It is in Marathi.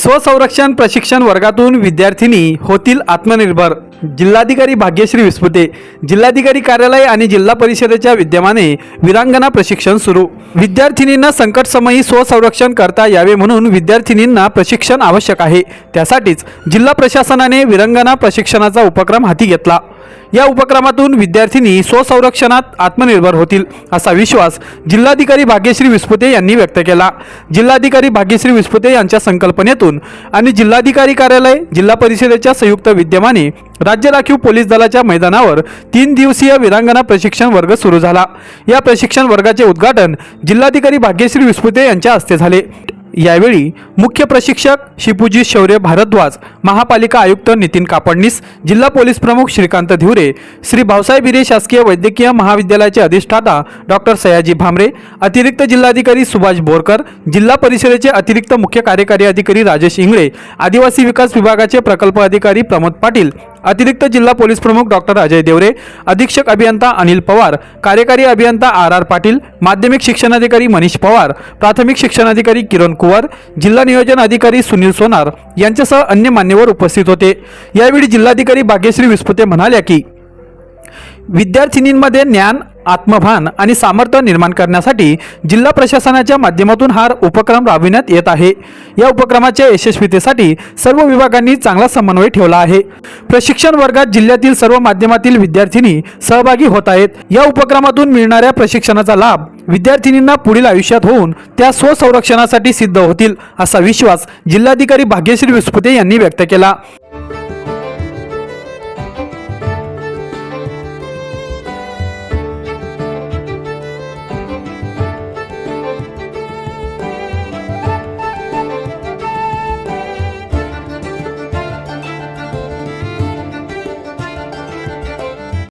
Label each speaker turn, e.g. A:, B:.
A: स्वसंरक्षण प्रशिक्षण वर्गातून विद्यार्थिनी होतील आत्मनिर्भर. जिल्हाधिकारी भाग्यश्री विस्पुते जिल्हाधिकारी कार्यालय आणि जिल्हा परिषदेच्या विद्यमाने विरांगणा प्रशिक्षण सुरू. विद्यार्थिनींना संकटसमयी स्वसंरक्षण करता यावे म्हणून विद्यार्थिनींना प्रशिक्षण आवश्यक आहे. त्यासाठीच जिल्हा प्रशासनाने विरांगणा प्रशिक्षणाचा उपक्रम हाती घेतला. या उपक्रमातून विद्यार्थिनी स्वसंरक्षणात आत्मनिर्भर होतील असा विश्वास जिल्हाधिकारी भाग्यश्री विस्पुते यांनी व्यक्त केला. जिल्हाधिकारी भाग्यश्री विस्पुते यांच्या संकल्पनेतून आणि जिल्हाधिकारी कार्यालय जिल्हा परिषदेच्या संयुक्त विद्यमाने राज्य राखीव पोलीस दलाच्या मैदानावर तीन दिवसीय विरांगणा प्रशिक्षण वर्ग सुरू झाला. या प्रशिक्षण वर्गाचे उद्घाटन जिल्हाधिकारी भाग्यश्री विस्पुते यांच्या हस्ते झाले. यावेळी मुख्य प्रशिक्षक शिपूजी शौर्य भारद्वाज महापालिका आयुक्त नितीन कापडनीस जिल्हा पोलीस प्रमुख श्रीकांत धिवरे श्री भाऊसाहेब हिरे शासकीय वैद्यकीय महाविद्यालयाचे अधिष्ठाता डॉक्टर सयाजी भामरे अतिरिक्त जिल्हाधिकारी सुभाष बोरकर जिल्हा परिषदेचे अतिरिक्त मुख्य कार्यकारी अधिकारी राजेश इंगळे आदिवासी विकास विभागाचे प्रकल्प अधिकारी प्रमोद पाटील अतिरिक्त जिल्हा पोलीस प्रमुख डॉक्टर अजय देवरे अधीक्षक अभियंता अनिल पवार कार्यकारी अभियंता आर आर पाटील माध्यमिक शिक्षणाधिकारी मनीष पवार प्राथमिक शिक्षणाधिकारी किरण कुवर जिल्हा नियोजन अधिकारी सुनील सोनार यांच्यासह अन्य मान्यवर उपस्थित होते. यावेळी जिल्हाधिकारी भाग्यश्री विस्पुते म्हणाल्या की विद्यार्थिनींमध्ये ज्ञान आत्मभान आणि सामर्थ्य निर्माण करण्यासाठी जिल्हा प्रशासनाच्या माध्यमातून हा उपक्रम राबविण्यात येत आहे. या उपक्रमाच्या यशस्वीतेसाठी सर्व विभागांनी चांगला समन्वय ठेवला आहे. प्रशिक्षण वर्गात जिल्ह्यातील सर्व माध्यमातील विद्यार्थिनी सहभागी होत आहेत. या उपक्रमातून मिळणाऱ्या प्रशिक्षणाचा लाभ विद्यार्थिनींना पुढील आयुष्यात होऊन त्या स्वसंरक्षणासाठी सिद्ध होतील असा विश्वास जिल्हाधिकारी भाग्यश्री विस्पुते यांनी व्यक्त केला.